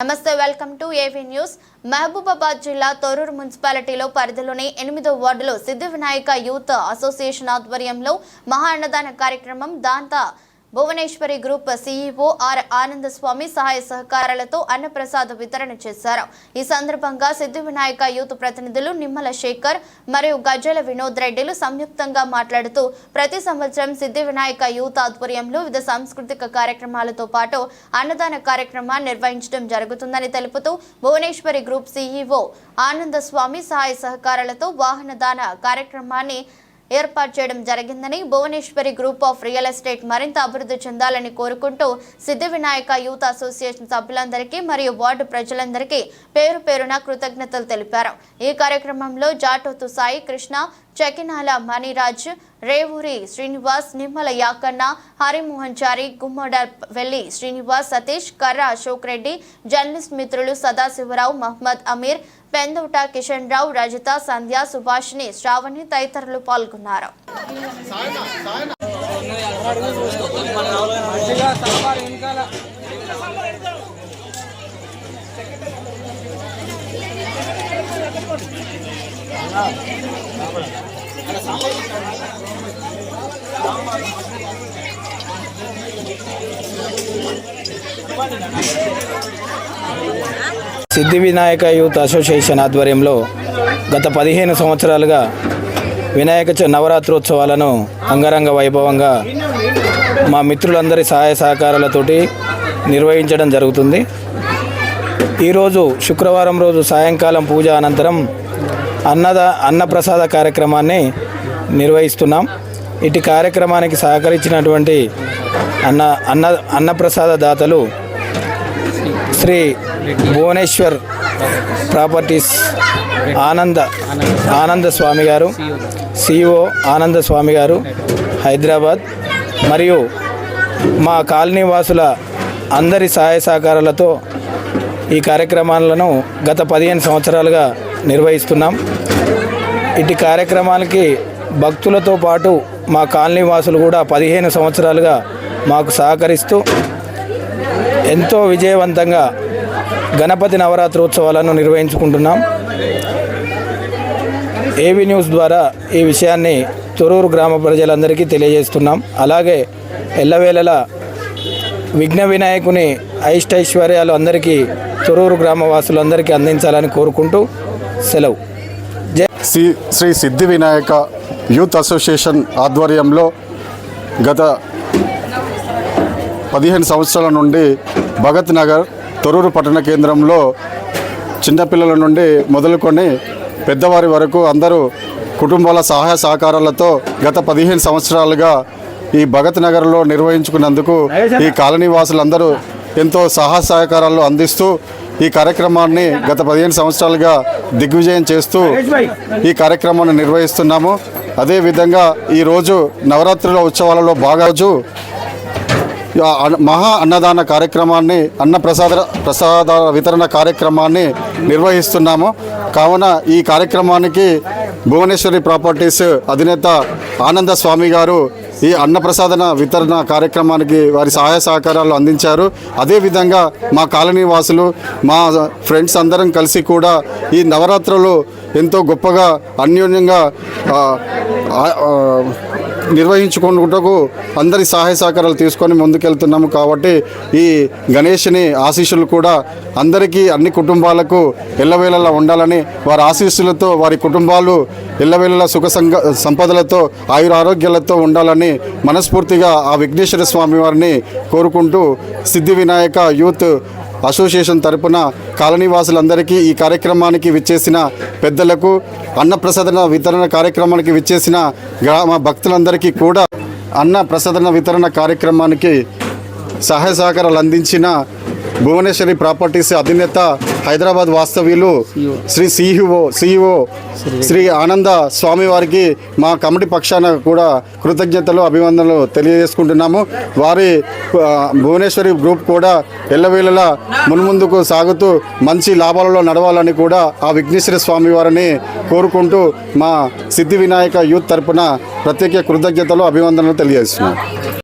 నమస్తే welcome to AV news. Mahabubabad జిల్లా తొరూరు మున్సిపాలిటీలో పరిధిలోని ఎనిమిదో వార్డులో సిద్ధి వినాయక యూత్ అసోసియేషన్ ఆధ్వర్యంలో మహా అన్నదాన కార్యక్రమం దాంతా Bhuvaneshwari group CEO R Anandaswamy సహాయ సహకారాలతో అన్నప్రసాద వితరణ చేశారు. ఈ సందర్భంగా సిద్ధి వినాయక యూత్ ప్రతినిధులు నిమ్మల శేఖర్ మరియు గజ్జల వినోద్ రెడ్డిలు సంయుక్తంగా మాట్లాడుతూ ప్రతి సంవత్సరం సిద్ధి వినాయక యూత్ ఆధ్వర్యంలో వివిధ సాంస్కృతిక కార్యక్రమాలతో పాటు అన్నదాన కార్యక్రమాన్ని నిర్వహించడం జరుగుతుందని తెలుపుతూ భువనేశ్వరి గ్రూప్ సీఈఓ ఆనందస్వామి సహాయ సహకారాలతో వాహన దాన కార్యక్రమాన్ని ఏర్పాటు చేయడం జరిగిందని Bhuvaneshwari group of real estate మరింత అభివృద్ధి చెందాలని కోరుకుంటూ సిద్ధి వినాయక యూత్ అసోసియేషన్ సభ్యులందరికీ మరియు వార్డు ప్రజలందరికీ పేరు పేరున కృతజ్ఞతలు తెలిపారు. ఈ కార్యక్రమంలో జాటోతు సాయి కృష్ణ చకినాల మణిరాజ్ రేవూరి శ్రీనివాస్ నిమ్మల యాకన్న హరిమోహన్ చారి గుమ్మడ వెల్లి శ్రీనివాస్ సతీష్ కర్ర అశోక్ రెడ్డి జర్నలిస్ట్ మిత్రులు సదాశివరావు మహమ్మద్ అమీర్ పెందోట కిషన్ రావు రజిత సంధ్య సుభాషిణి శ్రావణి తదితరులు పాల్గొన్నారు. మంచిగా సిద్ధి వినాయక యూత్ అసోసియేషన్ ఆధ్వర్యంలో గత పదిహేను సంవత్సరాలుగా వినాయక చ- నవరాత్రోత్సవాలను అంగరంగ వైభవంగా మా మిత్రులందరి సహాయ సహకారాలతోటి నిర్వహించడం జరుగుతుంది. ఈరోజు శుక్రవారం రోజు సాయంకాలం పూజ అనంతరం అన్నద అన్నప్రసాద కార్యక్రమాన్ని నిర్వహిస్తున్నాం. ఇటు కార్యక్రమానికి సహకరించినటువంటి అన్న అన్న అన్నప్రసాద దాతలు శ్రీ భువనేశ్వర్ ప్రాపర్టీస్ ఆనంద ఆనంద స్వామి గారు సిఇఓ ఆనంద స్వామి గారు హైదరాబాద్. మరియు మా కాలనీ వాసుల అందరి సహాయ సహకారాలతో ఈ కార్యక్రమాలను గత పదిహేను సంవత్సరాలుగా నిర్వహిస్తున్నాం. ఇటు కార్యక్రమాలకి భక్తులతో పాటు మా కాలనీ వాసులు కూడా పదిహేను సంవత్సరాలుగా మాకు సహకరిస్తూ ఎంతో విజయవంతంగా గణపతి నవరాత్రి ఉత్సవాలను నిర్వహించుకుంటున్నాం. ఏవి న్యూస్ ద్వారా ఈ విషయాన్ని తొరూరు గ్రామ ప్రజలందరికీ తెలియజేస్తున్నాం. అలాగే ఎల్లవేళలా విఘ్న వినాయకుని అయిష్టైశ్వర్యాలు అందరికీ తొరూరు గ్రామవాసులందరికీ అందించాలని కోరుకుంటూ సెలవు. శ్రీ శ్రీ సిద్ధి వినాయక యూత్ అసోసియేషన్ ఆధ్వర్యంలో గత పదిహేను సంవత్సరాల నుండి భగత్ నగర్ తొరూరు పట్టణ కేంద్రంలో చిన్నపిల్లల నుండి మొదలుకొని పెద్దవారి వరకు అందరూ కుటుంబాల సహాయ సహకారాలతో గత పదిహేను సంవత్సరాలుగా ఈ భగత్ నగర్లో నిర్వహించుకున్నందుకు ఈ కాలనీ వాసులందరూ ఎంతో సహాయ సహకారాలు అందిస్తూ ఈ కార్యక్రమాన్ని గత పదిహేను సంవత్సరాలుగా దిగ్విజయం చేస్తూ ఈ కార్యక్రమాన్ని నిర్వహిస్తున్నాము. అదేవిధంగా ఈరోజు నవరాత్రుల ఉత్సవాలలో బాగా రోజు మహా అన్నదాన కార్యక్రమాన్ని అన్న ప్రసాద ప్రసాద వితరణ కార్యక్రమాన్ని నిర్వహిస్తున్నాము. కావున ఈ కార్యక్రమానికి భువనేశ్వరి ప్రాపర్టీస్ అధినేత ఆనంద స్వామి గారు ఈ అన్నప్రసాదన వితరణ కార్యక్రమానికి వారి సహాయ సహకారాలు అందించారు. అదేవిధంగా మా కాలనీ వాసులు మా ఫ్రెండ్స్ అందరం కలిసి కూడా ఈ నవరాత్రులు ఎంతో గొప్పగా అన్యోన్యంగా ఆ, నిర్వహించుకుంటూ అందరి సహాయ సహకారాలు తీసుకొని ముందుకెళ్తున్నాము కాబట్టి ఈ గణేష్ని ఆశీస్సులు కూడా అందరికీ అన్ని కుటుంబాలకు ఎల్లవేళలా ఉండాలని వారి ఆశీస్సులతో వారి కుటుంబాలు ఎల్లవేళలా సుఖ సంగ సంపదలతో ఆయుర ఆరోగ్యాలతో ఉండాలని మనస్ఫూర్తిగా ఆ విఘ్నేశ్వర స్వామి వారిని కోరుకుంటూ సిద్ధి వినాయక యూత్ అసోసియేషన్ తరపున కాలనీవాసులందరికీ ఈ కార్యక్రమానికి విచ్చేసిన పెద్దలకు అన్నప్రసాదన వితరణ కార్యక్రమానికి విచ్చేసిన గ్రామ భక్తులందరికీ కూడా అన్న ప్రసాదన వితరణ కార్యక్రమానికి సహాయ సహకారాలు అందించిన భువనేశ్వరి ప్రాపర్టీస్ అధినేత హైదరాబాద్ వాస్తవ్యులు శ్రీ సిఇఓ సిఇఓ శ్రీ ఆనంద స్వామి వారికి మా కమిటీ పక్షాన కూడా కృతజ్ఞతలు అభివందనలు తెలియజేసుకుంటున్నాము. వారి భువనేశ్వరి గ్రూప్ కూడా ఎల్లవేళలా మున్ముందుకు సాగుతూ మంచి లాభాలలో నడవాలని కూడా ఆ విఘ్నేశ్వర స్వామి వారిని కోరుకుంటూ మా సిద్ధి వినాయక యూత్ తరపున ప్రత్యేక కృతజ్ఞతలు అభివందనలు తెలియజేస్తున్నాం.